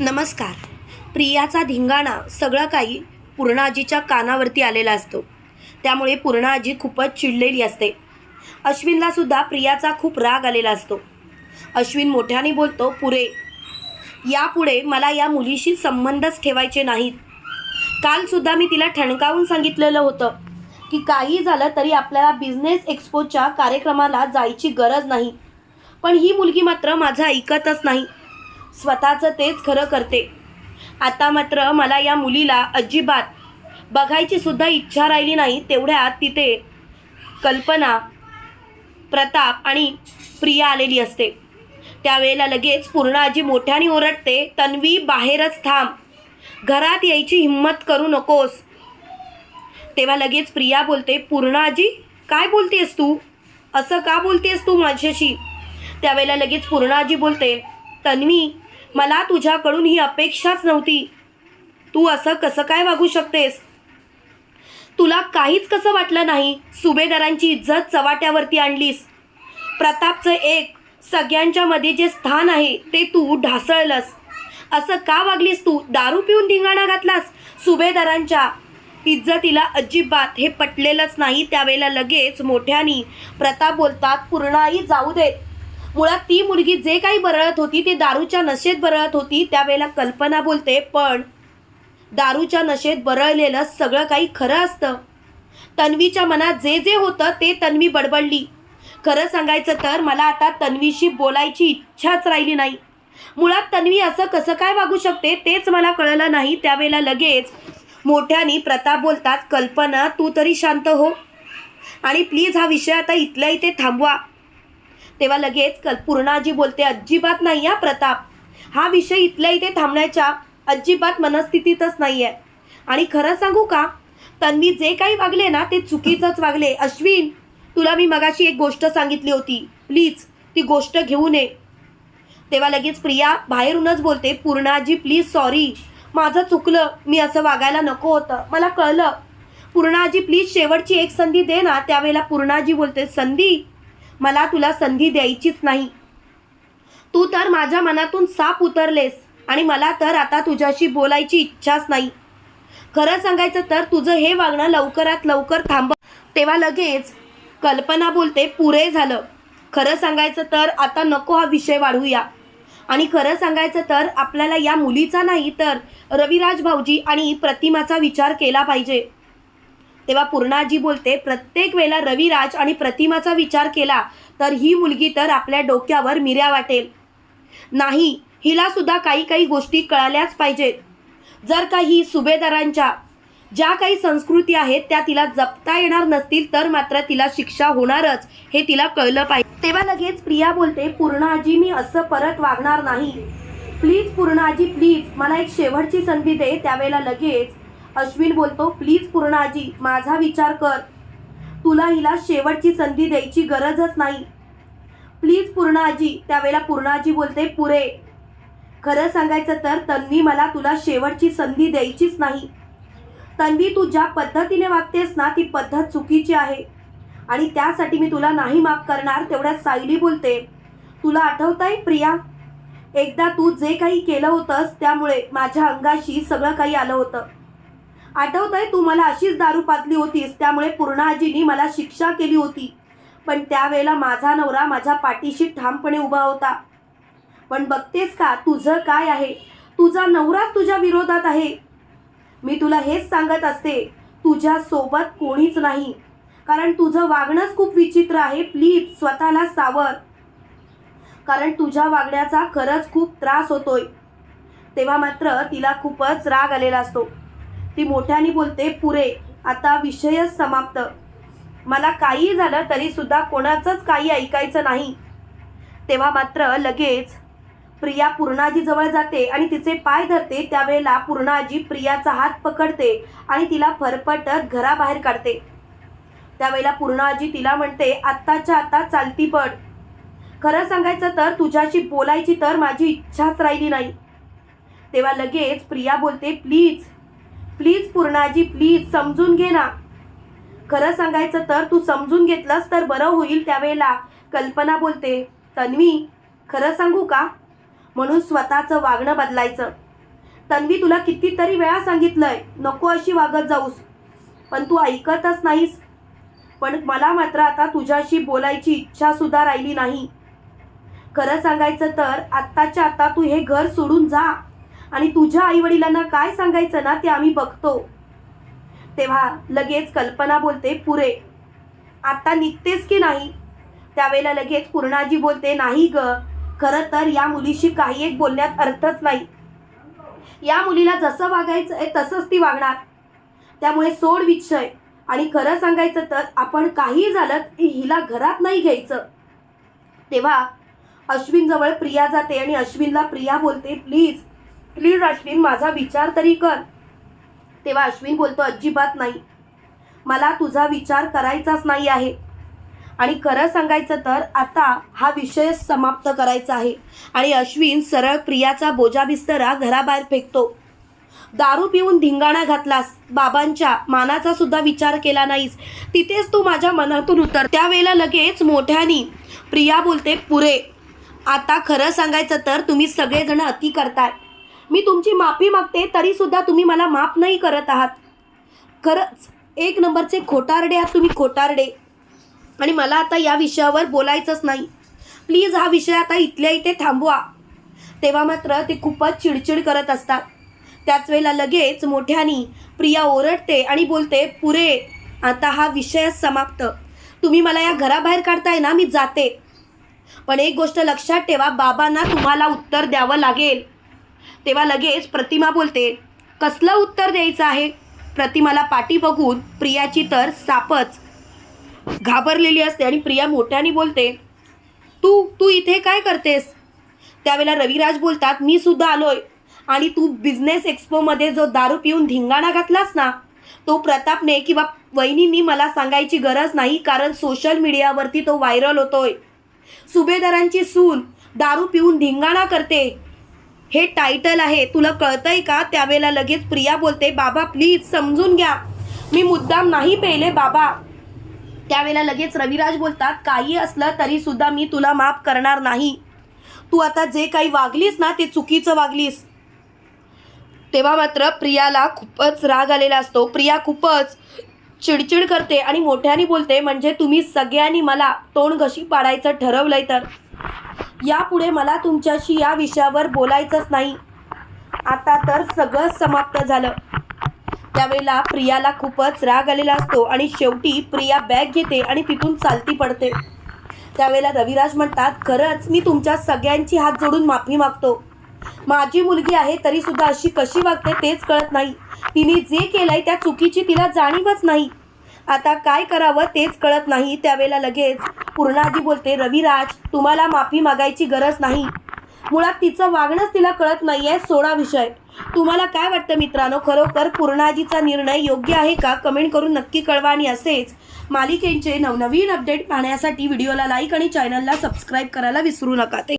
नमस्कार. प्रियाचा धिंगाणा सगळं काही पूर्णाजीच्या कानावरती आलेला असतो. त्यामुळे पूर्णाजी खूपच चिडलेली असते. अश्विनला सुद्धा प्रियाचा खूप राग आलेला असतो. अश्विन मोठ्याने बोलतो पुरे यापुढे मला या मुलीशी संबंधच ठेवायचे नाहीत. कालसुद्धा मी तिला ठणकावून सांगितलेलं होतं की काही झालं तरी आपल्याला बिझनेस एक्सपोच्या कार्यक्रमाला जायची गरज नाही. पण ही मुलगी मात्र माझं ऐकतच नाही. स्वतःचं तेच खरं करते. आता मात्र मला या मुलीला अजिबात बघायची सुद्धा इच्छा राहिली नाही तेवढ्यात तिथे कल्पना प्रताप आणि प्रिया आलेली असते. त्यावेळेला लगेच पूर्णाजी मोठ्याने ओरडते तन्वी बाहेरच थांब. घरात यायची हिंमत करू नकोस. तेव्हा लगेच प्रिया बोलते पूर्णाजी काय बोलतेस तू? असं का बोलतेस तू माझ्याशी? त्यावेळेला लगेच पूर्णाजी बोलते तन्वी मला तुझ्याकडून ही अपेक्षाच नव्हती. तू असं कसं काय वागू शकतेस? तुला काहीच कसं वाटलं नाही? सुभेदारांची इज्जत चवाट्यावरती आणलीस. प्रतापचं एक सगळ्यांच्या मध्ये जे स्थान आहे ते तू ढासळलंस. असं का वागलीस तू? दारू पिऊन धिंगाणा घातलास? सुभेदारांच्या इज्जतीला अजिबात हे पटलेलंच नाही. त्यावेळेला लगेच मोठ्यानी प्रताप बोलतात पूर्णाई जाऊ देत मुळात ती मुलगी जे काही बरळत होती ते दारूच्या नशेत बरळत होती त्यावेळेला कल्पना बोलते पण दारूच्या नशेत बरळलेलं सगळं काही खरं असतं. तन्वीच्या मनात जे जे होतं ते तन्वी बडबडली. खरं सांगायचं तर मला आता तन्वीशी बोलायची इच्छाच राहिली नाही. मुळात तन्वी असं कसं काय वागू शकते तेच मला कळलं नाही. त्यावेळेला लगेच मोठ्यानी प्रताप बोलतात कल्पना तू तरी शांत हो. आणि प्लीज हा विषय आता इथल्या इथे थांबवा. तेव्हा लगेच कल पूर्णाजी बोलते अजिबात नाही हा प्रताप. हा विषय इथल्या इथे थांबण्याच्या अजिबात मनस्थितीतच नाही आहे आणि खरं सांगू का? तन्वी जे काही वागले ना ते चुकीचंच वागले. अश्विन तुला मी मगाशी एक गोष्ट सांगितली होती. प्लीज ती गोष्ट घेऊन ये तेव्हा लगेच प्रिया बाहेरूनच बोलते पूर्णाजी प्लीज सॉरी. माझं चुकलं. मी असं वागायला नको होतं. मला कळलं. पूर्णाजी प्लीज शेवटची एक संधी दे ना. त्यावेळेला पूर्णाजी बोलते संधी? मला तुला संधी द्यायचीच नाही. तू तर माझ्या मनातून साप उतरलेस आणि मला तर आता तुझ्याशी बोलायची इच्छाच नाही. खरं सांगायचं तर तुझं हे वागणं लवकरात लवकर थांब. तेव्हा लगेच कल्पना बोलते पुरे झालं. खरं सांगायचं तर आता नको हा विषय वाढवूया. आणि खरं सांगायचं तर आपल्याला या मुलीचा नाही तर रविराज भाऊजी आणि प्रतिमाचा विचार केला पाहिजे. तेव्हा पूर्णाजी बोलते प्रत्येक वेळेला रविराज आणि प्रतिमाचा विचार केला तर ही मुलगी तर आपल्या डोक्यावर मिऱ्या वाटेल. नाही हिला सुद्धा काही काही गोष्टी कळाल्याच पाहिजेत. जर काही सुभेदारांच्या ज्या काही संस्कृती आहेत त्या तिला जपता येणार नसतील तर मात्र तिला शिक्षा होणारच हे तिला कळलं पाहिजे. तेव्हा लगेच प्रिया बोलते पूर्णाजी मी असं परत वागणार नाही. प्लीज पूर्णाजी प्लीज मला एक शेवटची संधी दे. त्यावेळेला लगेच अश्विन बोलतो प्लीज पूर्णाजी माझा विचार कर. तुला हिला शेवटची संधी द्यायची गरजच नाही. प्लीज पूर्णाजी त्यावेळेला पूर्णाजी बोलते पुरे. खरं सांगायचं तर तन्वी मला तुला शेवटची संधी द्यायचीच नाही. तन्वी तू ज्या पद्धतीने वागतेस ना ती पद्धत चुकीची आहे. आणि त्यासाठी मी तुला नाही माफ करणार तेवढ्यात सायली बोलते. तुला आठवतंय प्रिया? एकदा तू जे काही केलं होतंस त्यामुळे माझ्या अंगाशी सगळं काही आलं होतं. आठवतंय तू मला अशीच दारू पाजली होतीस. त्यामुळे पूर्णाजीनी मला शिक्षा केली होती. पण त्यावेळेला माझा नवरा माझ्या पाठीशी ठामपणे उभा होता. पण बघतेस का तुझं काय आहे? तुझा नवराच तुझ्या विरोधात आहे. मी तुला हेच सांगत असते तुझ्या सोबत कोणीच नाही. कारण तुझं वागणंच खूप विचित्र आहे. प्लीज स्वतःला सावर. कारण तुझ्या वागण्याचा खरंच खूप त्रास होतोय. तेव्हा मात्र तिला खूपच राग आलेला असतो. ती मोठ्याने बोलते पुरे आता विषयच समाप्त. मला काही झालं तरी सुद्धा कोणाचंच काही ऐकायचं नाही. तेव्हा मात्र लगेच प्रिया पूर्णाजीजवळ जाते आणि तिचे पाय धरते. त्यावेळेला पूर्णाजी प्रियाचा हात पकडते आणि तिला फरफटत घराबाहेर काढते. त्यावेळेला पूर्णाजी तिला म्हणते आत्ताच्या आता चालती पड. खरं सांगायचं तर तुझ्याशी बोलायची तर माझी इच्छाच राहिली नाही. तेव्हा लगेच प्रिया बोलते प्लीज प्लीज पूर्णाजी प्लीज समजून घे ना. खरं सांगायचं तर तू समजून घेतलंस तर बरं होईल त्यावेळेला कल्पना बोलते. तन्वी खरं सांगू का? म्हणून स्वतःचं वागणं बदलायचं. तन्वी तुला कितीतरी वेळा सांगितलंय नको अशी वागत जाऊस. पण तू ऐकतच नाहीस. पण मला मात्र आता तुझ्याशी बोलायची इच्छासुद्धा राहिली नाही. खरं सांगायचं तर आत्ताच्या आता तू हे घर सोडून जा. आणि तुझ्या आईवडिलांना काय सांगायचं ना ते आम्ही बघतो. तेव्हा लगेच कल्पना बोलते पुरे आता निघतेस की नाही? त्यावेळेला लगेच पूर्णाजी बोलते नाही ग खरं तर या मुलीशी काही एक बोलण्यात अर्थच नाही. या मुलीला जसं वागायचं आहे तसंच ती वागणार. त्यामुळे सोड विषय. आणि खरं सांगायचं तर आपण काही झालं की हिला घरात नाही घ्यायचं. तेव्हा अश्विनजवळ प्रिया जाते आणि अश्विनला प्रिया बोलते प्लीज प्लीज अश्विन माझा विचार तरी कर. तेव्हा अश्विन बोलतो अजिबात नाही. मला तुझा विचार करायचाच नाही आहे. आणि खरं सांगायचं तर आता हा विषय समाप्त करायचा आहे. आणि अश्विन सरळ प्रियाचा बोजा बिस्तरा घराबाहेर फेकतो. दारू पिऊन धिंगाणा घातलास. बाबांच्या मानाचा सुद्धा विचार केला नाहीस. तिथेच तू माझ्या मनातून उतर. त्यावेळेला लगेच मोठ्यानी प्रिया बोलते पुरे आता खरं सांगायचं तर तुम्ही सगळेजण अति करताय. मी तुमची माफी मागते तरी सुद्धा तुम्ही मला माफ नाही करत आहात. खरंच एक नंबरचे खोटारडे आहात तुम्ही खोटारडे. आणि मला आता या विषयावर बोलायचंच नाही. प्लीज हा विषय आता इथल्या इथे थांबवा. तेव्हा मात्र ते खूपच चिडचिड करत असतात. त्याच वेळेला लगेच मोठ्यानी प्रिया ओरडते आणि बोलते पुरे आता हा विषय समाप्त. तुम्ही मला या घराबाहेर काढताय ना मी जाते. पण एक गोष्ट लक्षात ठेवा बाबांना तुम्हाला उत्तर द्यावं लागेल. तेव्हा लगेच प्रतिमा बोलते कसलं उत्तर द्यायचं आहे प्रतिमाला पाठी बघून प्रियाची तर सापच घाबरलेली असते आणि प्रिया मोठ्याने बोलते तू तू इथे काय करतेस त्यावेळेला रविराज बोलतात मी सुद्धा आलोय आणि तू बिझनेस एक्सपोमध्ये जो दारू पिऊन धिंगाणा घातलास ना तो प्रतापने किंवा वहिनींनी मला सांगायची गरज नाही कारण सोशल मीडियावरती तो व्हायरल होतोय. सुभेदारांची सून दारू पिऊन धिंगाणा करते. हे टायटल आहे. तुला कळतंय का? त्यावेळेला लगेच प्रिया बोलते बाबा प्लीज समजून घ्या. मी मुद्दाम नाही पेले बाबा. त्यावेळेला लगेच रविराज बोलतात काही असलं तरी सुद्धा मी तुला माफ करणार नाही. तू आता जे काही वागलीस ना ते चुकीचं वागलीस. तेव्हा मात्र प्रियाला खूपच राग आलेला असतो. प्रिया खूपच चिडचिड करते आणि मोठ्याने बोलते म्हणजे तुम्ही सगळ्यांनी मला तोंड घशी पाडायचं ठरवलंय तर? यापुढे मला तुमच्याशी या विषयावर बोलायचंच नाही. आता तर सगळं समाप्त झालं. त्यावेळेला प्रियाला खूपच राग आलेला असतो आणि शेवटी प्रिया बॅग घेते आणि तिथून चालती पडते. त्यावेळेला रविराज म्हणतात खरंच मी तुमच्या सगळ्यांची हात जोडून माफी मागतो. माझी मुलगी आहे तरीसुद्धा अशी कशी वागते तेच कळत नाही. तिने जे केलंय त्या चुकीची तिला जाणीवच नाही. आता काय करावं तेच कळत नाही. त्यावेळेला लगेच पूर्णाजी बोलते रविराज तुम्हाला माफी मागायची गरज नाही. मुळात तिचं वागणंच तिला कळत नाही आहे सोळा विषय. तुम्हाला काय वाटतं मित्रांनो? खरोखर पूर्णाजीचा निर्णय योग्य आहे का? कमेंट करून नक्की कळवा आणि असेच मालिकेंचे नवनवीन अपडेट पाहण्यासाठी व्हिडिओला लाईक आणि चॅनलला सबस्क्राईब करायला विसरू नका. ते